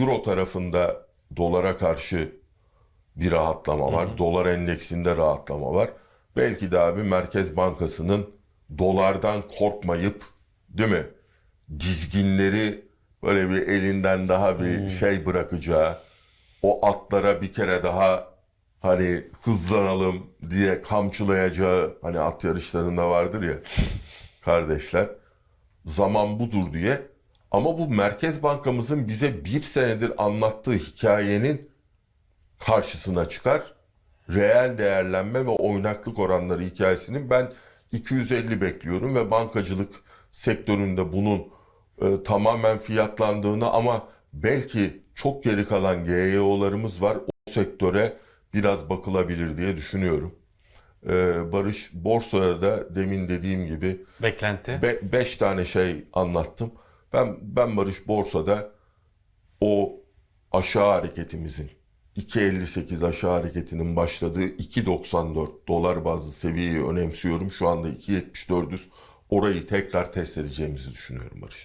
Euro tarafında dolara karşı bir rahatlama var. Dolar endeksinde rahatlama var. Belki de abi Merkez Bankası'nın dolardan korkmayıp değil mi? Dizginleri böyle bir elinden daha bir şey bırakacağı, o atlara bir kere daha hani hızlanalım diye kamçılayacağı hani at yarışlarında vardır ya kardeşler zaman budur diye ama bu Merkez Bankamızın bize bir senedir anlattığı hikayenin karşısına çıkar. Reel değerlenme ve oynaklık oranları hikayesinin ben 250 bekliyorum ve bankacılık sektöründe bunun e, tamamen fiyatlandığını ama belki çok geri kalan GYO'larımız var. O sektöre biraz bakılabilir diye düşünüyorum. E, Barış borsaya da demin dediğim gibi Beklenti. 5 tane şey anlattım. Ben ben Barış borsada o aşağı hareketimizin 2.58 aşağı hareketinin başladığı 2.94 dolar bazlı seviyeyi önemsiyorum. Şu anda 2.74'üz. Orayı tekrar test edeceğimizi düşünüyorum Barış.